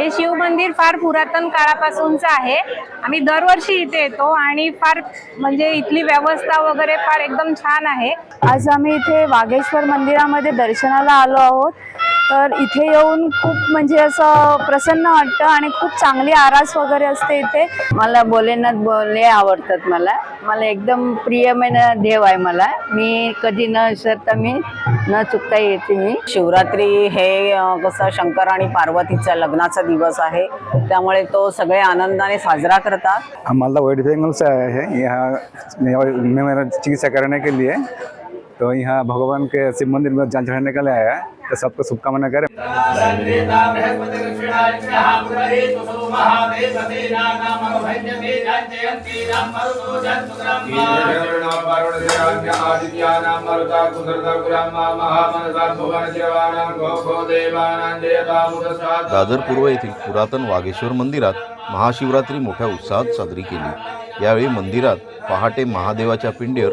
हे शिव मंदिर फार पुरातन काळापासूनचं आहे. आम्ही दरवर्षी इथे येतो आणि फार म्हणजे इथली व्यवस्था वगैरे फार एकदम छान आहे. आज आम्ही इथे वाघेश्वर मंदिरामध्ये दर्शनाला आलो आहोत. तर इथे येऊन खूप म्हणजे असं प्रसन्न वाटतं आणि खूप चांगली आरास वगैरे असते इथे मला भोलेनाथ बोले आवडतात मला मला एकदम प्रियమైన देव आहे मला मी कधी न विसरता मी न चुकता येते मी शिवरात्री हे कसं शंकर आणि पार्वतीचा लग्नाचा दिवस आहे त्यामुळे तो सगळे आनंदाने साजरा करतात हम मालदा वेस्ट बंगाल से आए हैं यहाँ में मेरा चिकित्सा कराने के लिए तो यहाँ भगवान के शिव मंदिर में जान चढ़ाने के लिए आया है तो सबको शुभकामना करें। दादर पूर्व येथील पुरातन वागेश्वर मंदिरात महाशिवरात्री मोठ्या उत्साहात साजरी केली. यावेळी मंदिरात पहाटे महादेवाच्या पिंडीवर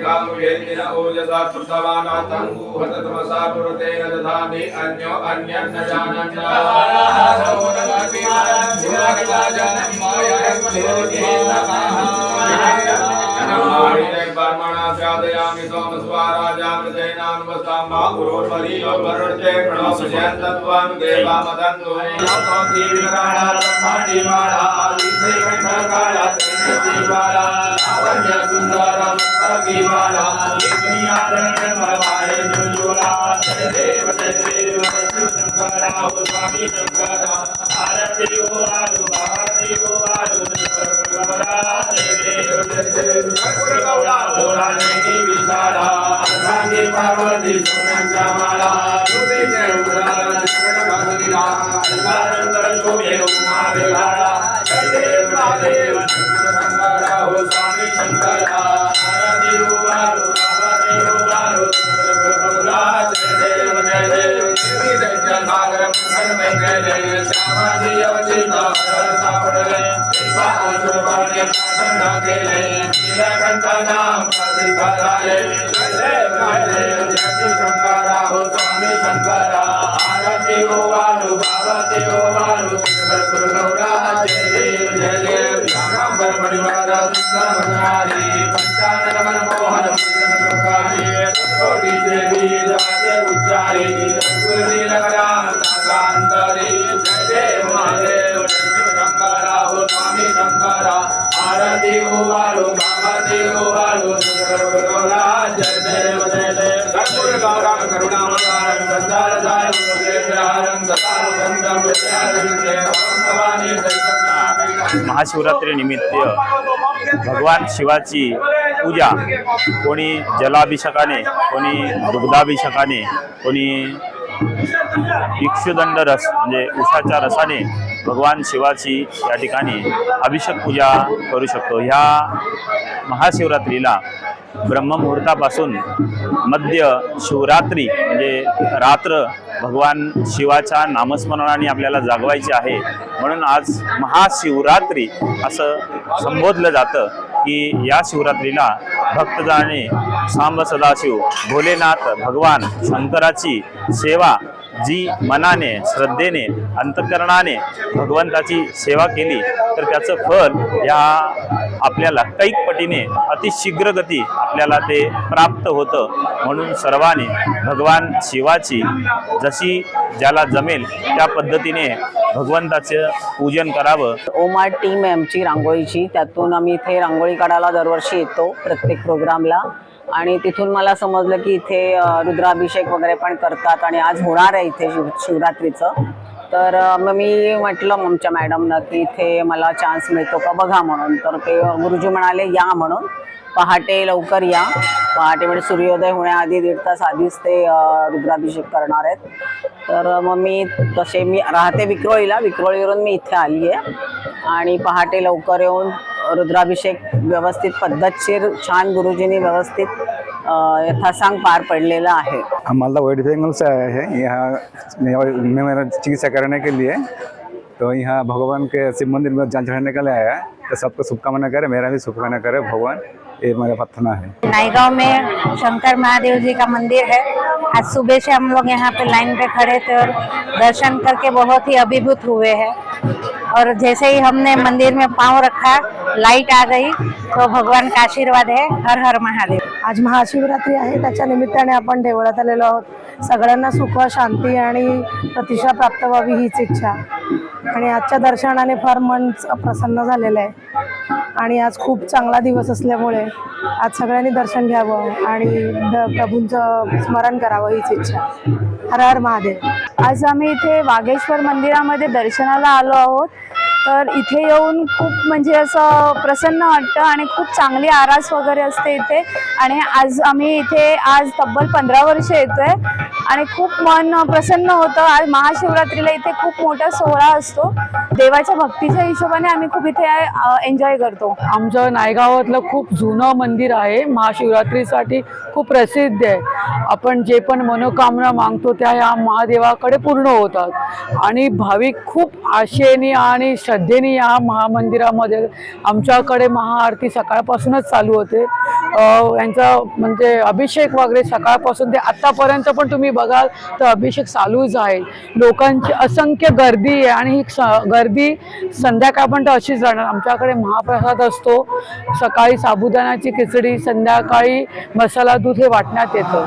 अभिखञ्चित्तं प्रतिलोभयन्ते ग्रहाणां गान्यते परेः अभिप्रेः कैरन्थेनास्तमसा सचन्तं सर्वे ब्रह्मतपोषिते गच्छान्तरां प्रवति समामि खां कञ्जनो शिखः इन्द्रो वः सम्मचक्षतु ग्रावः सन्तु बाहवो नादृख्याचिथा दासेना मरुतः परे कामवेदिन ओजसा कृतवानातङ्गूहत तमसा पुरतेन दधामि अन्यो अन्यन्न ब्रह्मणा स्यादयामि सोमस्वाराजामृतेनानुवस्तां मा गुरोर्वरीयो वरुणते प्रणोपजयन्तत्वान् देवामदन्तु पार्वती सोन्यांच्या माळा स्वामी नीलकंठ नाम प्रसिद्ध झाले जय देव जय देव जय शंकरा हो स्वामी शंकरा आरती उभारो बाबा देव उभारो गौरा जय देव जय देव श्यामांबर परिवार सुंदर मनहारी पंचानन मनमोहन पूजन प्रकारे कोटी देवी जाते उच्चारी गुरुदी नगरा नागांतरी बाबा देव जय जय कर्पूर करुणावतारं संसार ओम भवानी महाशिवरात्री निमित्त भगवान शिवाची पूजा. कोणी जलाभिषेकाने कोणी दुग्धाभिषेकाने कोणी इक्षुदंड रस म्हणजे उसाच्या रसाने भगवान शिवाची या ठिकाणी अभिषेक पूजा करू शकतो. ह्या महाशिवरात्रीला ब्रह्ममुहूर्तापासून मध्य शिवरात्री म्हणजे रात्र भगवान शिवाच्या नामस्मरणाने आपल्याला जागवायचे आहे. म्हणून आज महाशिवरात्री असं संबोधलं जातं की या शिवरात्रीला भक्तजनाने सांब सदाशिव. भोलेनाथ भगवान शंकराची सेवा जी मनाने श्रद्धेने अंतकरणाने भगवंताची सेवा केली तर त्याचं फल या आपल्याला कैक पटीने अतिशीघ्रगती आपल्याला ते प्राप्त होतं. म्हणून सर्वाने भगवान शिवाची जशी ज्याला जमेल त्या पद्धतीने भगवंताचं पूजन करावं. ओमार टीम आहे आमची रांगोळीची. त्यातून आम्ही इथे रांगोळी काढायला दरवर्षी येतो प्रत्येक प्रोग्रामला. आणि तिथून मला समजलं की इथे रुद्राभिषेक वगैरे पण करतात आणि आज होणार आहे इथे शिव शिवरात्रीचं. तर मग मी म्हटलं आमच्या मॅडमना की इथे मला चान्स मिळतो का बघा म्हणून. तर ते गुरुजी म्हणाले या म्हणून. पहाटे लवकर या. पहाटे म्हणजे सूर्योदय होण्याआधी दीड तास आधीच ते रुद्राभिषेक करणार आहेत. तर मग मी तसे मी राहते विक्रोळीला. विक्रोळीवरून मी इथे आली आहे आणि पहाटे लवकर येऊन रुद्राभिषेक व्यवस्थित पद्धतशीर छान गुरुजींनी व्यवस्थित यथासांग पार पडलेला आहे. हम मालदा वेस्ट बंगाल से आए हैं यहाँ में मेरा चिकित्सा कराने के लिए तो यहाँ भगवान के शिव मंदिर में जान चढ़ाने के लिए आया है तो सबको शुभकामना करे मेरा भी शुभकामना करे भगवान ये मेरा प्रार्थना है. नाईगांव में शंकर महादेव जी का मंदिर है. आज सुबह से हम लोग यहाँ पे लाइन पे खड़े थे और दर्शन करके बहुत ही अभिभूत हुए हैं. और जैसे ही हमने मंदिर में पाँव रखा लाइट आ गई तो भगवान का आशीर्वाद है हर हर महादेव. आज महाशिवरात्री आहे. त्याच्या निमित्ताने आपण देवळात आलेलो आहोत. सगळ्यांना सुख शांती आणि प्रतिष्ठा प्राप्त व्हावी हीच इच्छा. आणि आजच्या दर्शनाने फार मन प्रसन्न झालेलं आहे. आणि आज खूप चांगला दिवस असल्यामुळे आज सगळ्यांनी दर्शन घ्यावं आणि द प्रभूंचं स्मरण करावं हीच इच्छा. हर हर महादेव. आज आम्ही इथे वागेश्वर मंदिरामध्ये दर्शनाला आलो आहोत. तर इथे येऊन खूप म्हणजे असं प्रसन्न वाटतं आणि खूप चांगली आरास वगैरे असते इथे. आणि आज आम्ही इथे आज तब्बल पंधरा वर्ष येतो आहे आणि खूप मन प्रसन्न होतं. आज महाशिवरात्रीला इथे खूप मोठा सोहळा असतो. देवाच्या भक्तीच्या हिशोबाने आम्ही खूप इथे एन्जॉय करतो. आमचं नायगावातलं खूप जुनं मंदिर आहे. महाशिवरात्रीसाठी खूप प्रसिद्ध आहे. आपण जे पण मनोकामना मागतो त्या या महादेवाकडे पूर्ण होतात. आणि भाविक खूप आशेने आणि श्रद्धेने या महामंदिरामध्ये आमच्याकडे महाआरती सकाळपासूनच चालू होते. यांचा म्हणजे अभिषेक वगैरे सकाळपासून ते आत्तापर्यंत पण तुम्ही बघाल तर अभिषेक चालूच आहे लोकांची असंख्य गर्दी आहे आणि ही स- गर्दी संध्याकाळपर्यंत अशीच राहणार. आमच्याकडे महाप्रसाद असतो. सकाळी साबुदाण्याची खिचडी संध्याकाळी मसाला दूध हे वाटण्यात येतं.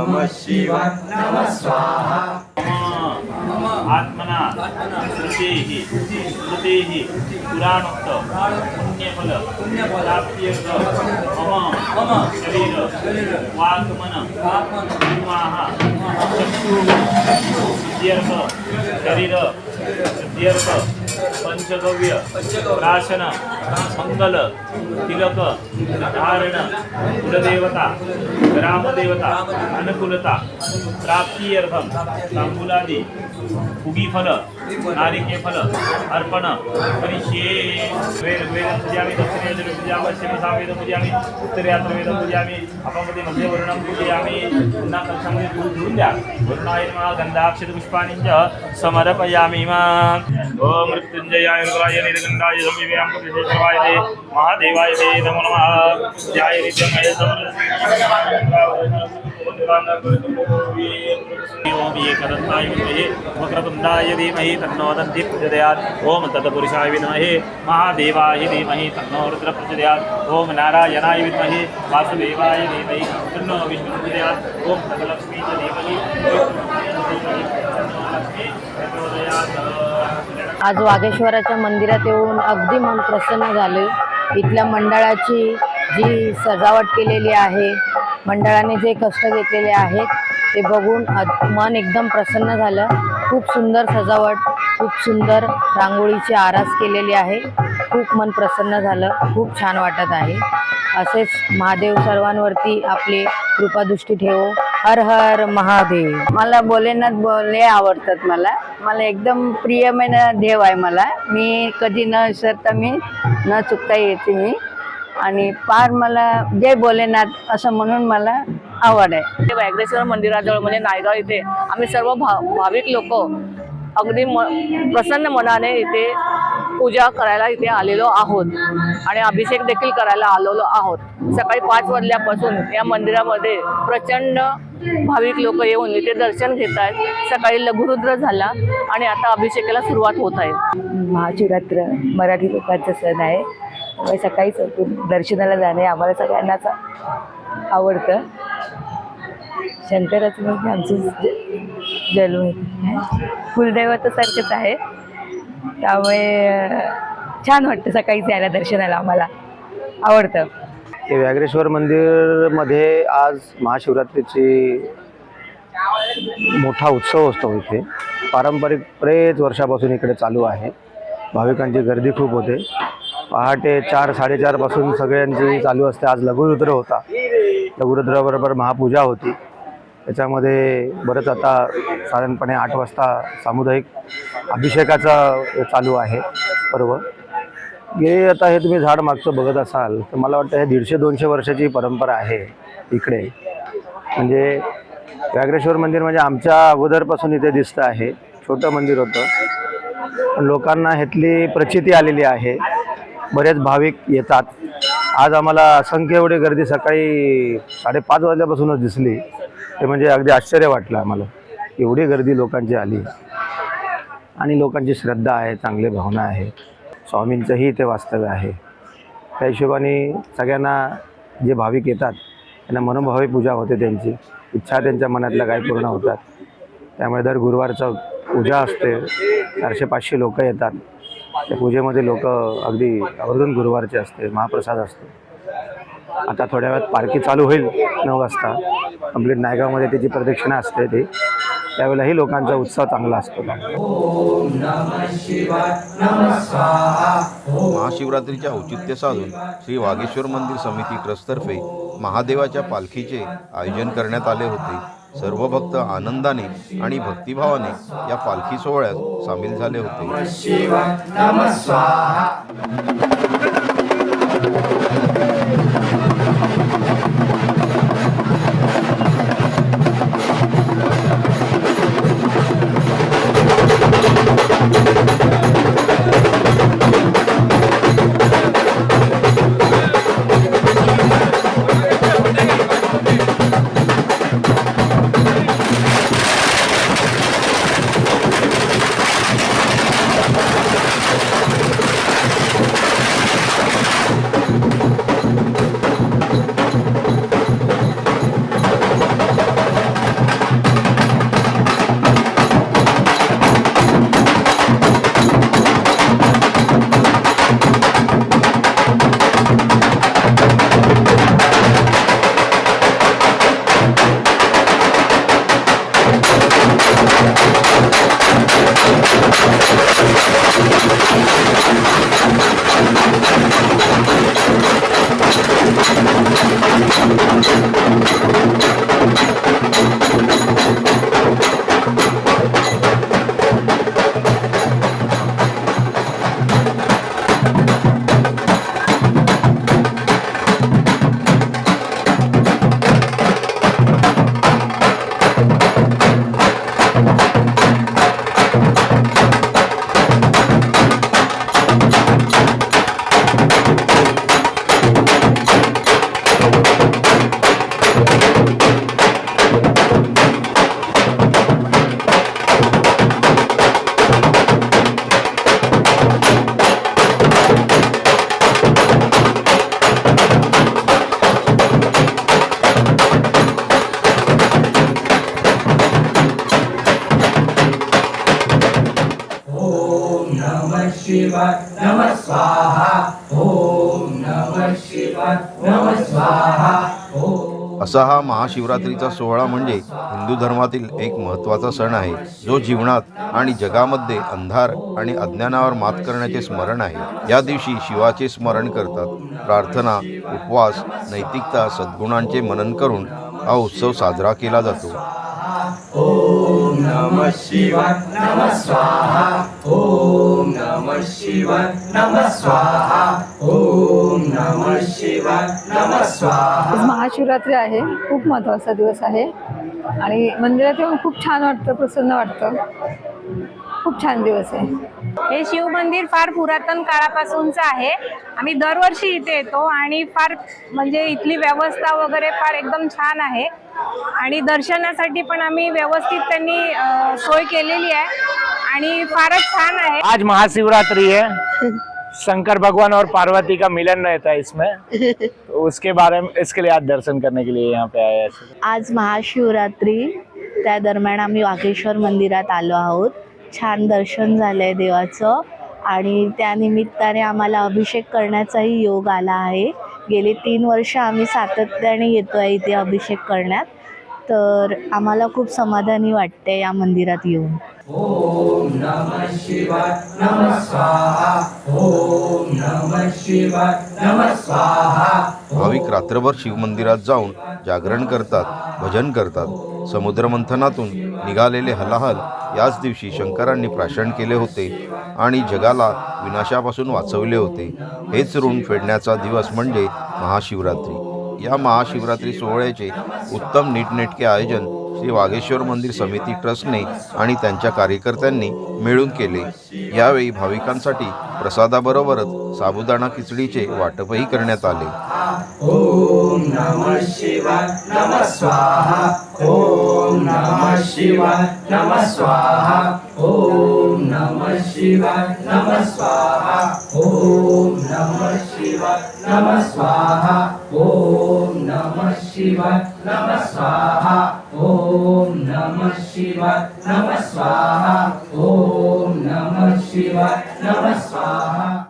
નમ શિવાય નમ સ્વાહા આત્મના સ્મૃતિ સ્મૃતિ પુરાણોક્ત પુણ્યફલ પ્રાપ્ય મમ શરીર વાક્મન ઉમાહ શરીર પંચગવ્ય પ્રાસન मंगल तिलक धारण कुलदेवता ग्रामदेवता अनुकूलता प्राप्त्यर्थम तांबुलादी फुगीफल नारिकेफल अर्पण करिष्ये वेद वेदं पूजामि दक्षिणे पूजयामि पश्चिमे सामवेदं पूजयामि उत्तरे अथर्वेदं अपमध्ये मध्ये पूजयामि। पुन्हा कक्षामध्ये दूर धुवून द्या। वरुणाय नमः गंधाक्षत पुष्पाणि च समर्पयामि ओम मृत्युंजयाय रुद्राय निर्गंधाय संविव्यां विशेषवाय ते महादेवाय ते नमो नमः जय नित्यमय ओम एकदन्ताय विद्महे वक्रतुण्डाय धीमहि तन्नो दन्ति प्रचोदयात् ओम तत्पुरुषाय विद्महे महादेवाय धीमहि तन्नो रुद्र प्रचोदयात् ओम नारायणाय विद्महे वासुदेवाय धीमहि तन्नो विष्णु प्रचोदयात् ओम तत्लक्ष्मी च धीमहि तन्नो लक्ष्मी प्रचोदयात् आज वागेश्वराच्या मंदिरात येऊन अगदी मन प्रसन्न झाले. इथल्या मंडळाची जी सजावट केलेली आहे मंडळाने जे कष्ट घेतलेले आहेत ते बघून मन एकदम प्रसन्न झालं. खूप सुंदर सजावट खूप सुंदर रांगोळीची आरास केलेली आहे. खूप मन प्रसन्न झालं खूप छान वाटत आहे. असेच महादेव सर्वांवरती आपली कृपादृष्टी ठेवो. हर हर महादेव. मला भोलेनाथ बोले आवडतात मला. मला एकदम प्रियమైన देव आहे मला. मी कधी न विसरता मी न चुकता येते मी. आणि फार मला जय भोलेनाथ असं म्हणून मला आवड आहे. वागरेश्वर मंदिराजवळ म्हणजे नायगाव इथे आम्ही सर्व भा भाविक लोक अगदी म प्रसन्न मनाने इथे पूजा करायला इथे आलेलो आहोत. आणि अभिषेक देखील करायला आलेलो आहोत. सकाळी पाच वाजल्यापासून या मंदिरामध्ये प्रचंड भाविक लोक येऊन इथे दर्शन घेत आहेत. सकाळी लघुरुद्र झाला आणि आता अभिषेकाला सुरुवात होत आहे. महाशिवरात्र मराठी लोकांचा सण आहे. सकाळी सकाळीच दर्शनाला जाणे आम्हाला सगळ्यांनाच आवडतं. शंकराचं म्हणजे आमचं ज- जन्म आहे. कुलदैवतासारखंच आहे. त्यामुळे छान वाटतं सकाळीच यायला दर्शनाला आम्हाला. आवडतं. हे व्याघ्रेश्वर मंदिरमध्ये आज महाशिवरात्रीची मोठा उत्सव असतो इथे. पारंपरिक बरेच वर्षापासून इकडे चालू आहे. भाविकांची गर्दी खूप होते. पहाटे चार साडेचारपासून सगळ्यांची चालू असते. आज लघुरुद्र होता. लघुरुद्राबरोबर महापूजा होती. त्याच्यामध्ये बरंच आता साधारणपणे आठ वाजता सामुदायिक अभिषेकाचा चालू आहे पर्व. हे आता हे तुम्ही झाड मागचं बघत असाल तर मला वाटतं हे दीडशे दोनशे वर्षाची परंपरा आहे इकडे. म्हणजे व्याघ्रेश्वर मंदिर म्हणजे आमच्या अगोदरपासून इथे दिसतं आहे. छोटं मंदिर होतं. पण लोकांना ह्यातली प्रचिती आलेली आहे. बरेच भाविक येतात. आज आम्हाला असंख्य एवढी गर्दी सकाळी साडेपाच वाजल्यापासूनच दिसली. ते म्हणजे अगदी आश्चर्य वाटलं आम्हाला. एवढी गर्दी लोकांची आली. आणि लोकांची श्रद्धा आहे चांगली भावना आहे. स्वामींचंही इथे वास्तव्य आहे. त्या हिशोबाने सगळ्यांना जे भाविक येतात त्यांना मनोभावे पूजा होते त्यांची. इच्छा त्यांच्या मनातल्या काही पूर्ण होतात. त्यामुळे दर गुरुवारचं पूजा असते. चारशे पाचशे लोक येतात. त्या पूजेमध्ये लोक अगदी आवर्जून गुरुवारचे असते महाप्रसाद असतो. आता थोड्या वेळात पालखी चालू होईल नऊ वाजता. कंप्लीट नायगावमध्ये त्याची प्रदक्षिणा असते ती. त्यावेळेलाही लोकांचा उत्साह चांगला असतो. महाशिवरात्रीच्या औचित्य साधून श्री वागेश्वर मंदिर समिती ट्रस्टतर्फे महादेवाच्या पालखीचे आयोजन करण्यात आले होते. सर्व भक्त आनंदाने आणि भक्तिभावाने या पालखी सोहळ्यात सामील झाले होते. असा हा महाशिवरात्रीचा सोहळा म्हणजे हिंदू धर्मातील एक महत्त्वाचा सण आहे जो जीवनात आणि जगामध्ये अंधार आणि अज्ञानावर मात करण्याचे स्मरण आहे. या दिवशी शिवाचे स्मरण करतात. प्रार्थना उपवास नैतिकता सद्गुणांचे मनन करून हा उत्सव साजरा केला जातो. आज महाशिवरात्री आहे. खूप महत्त्वाचा दिवस आहे. आणि मंदिरात येऊन खूप छान वाटतं प्रसन्न वाटतं. खूप छान दिवस आहे. हे शिव मंदिर फार पुरातन काळापासूनचं आहे. आम्ही दरवर्षी इथे येतो आणि फार म्हणजे इथली व्यवस्था वगैरे फार एकदम छान आहे. आणि दर्शनासाठी पण आम्ही व्यवस्थित त्यांनी सोय केलेली आहे आणि फारच छान आहे. आज महाशिवरात्रि है शंकर भगवान और पार्वती का मिलन रहता है इसमें। तो उसके बारे में इसके लिए आज दर्शन करने के लिए यहाँ पे आए हैं। आज महाशिवरात्री त्या दरम्यान आम्ही वाघेश्वर मंदिरात आलो आहोत. छान दर्शन झालंय देवाचं आणि त्या निमित्ताने आम्हाला अभिषेक करण्याचाही योग आला आहे. गेली तीन वर्ष आम्ही सातत्याने येतो आहे इथे अभिषेक करण्यात. तर आम्हाला खूप समाधानी वाटते या मंदिरात येऊन. भाविक रात्रभर शिवमंदिरात जाऊन जागरण करतात भजन करतात. समुद्रमंथनातून निघालेले हलाहल याच दिवशी शंकरांनी प्राशन केले होते आणि जगाला विनाशापासून वाचवले होते. हेच ऋण फेडण्याचा दिवस म्हणजे महाशिवरात्री. या महाशिवरात्री सोहळ्याचे उत्तम नीटनेटके आयोजन श्री वागेश्वर मंदिर समिती ट्रस्टने आणि त्यांच्या कार्यकर्त्यांनी मिळून केले. यावेळी भाविकांसाठी प्रसादाबरोबरच साबुदाणा खिचडीचे वाटपही करण्यात आले. नमः Namaste. Shiva Namah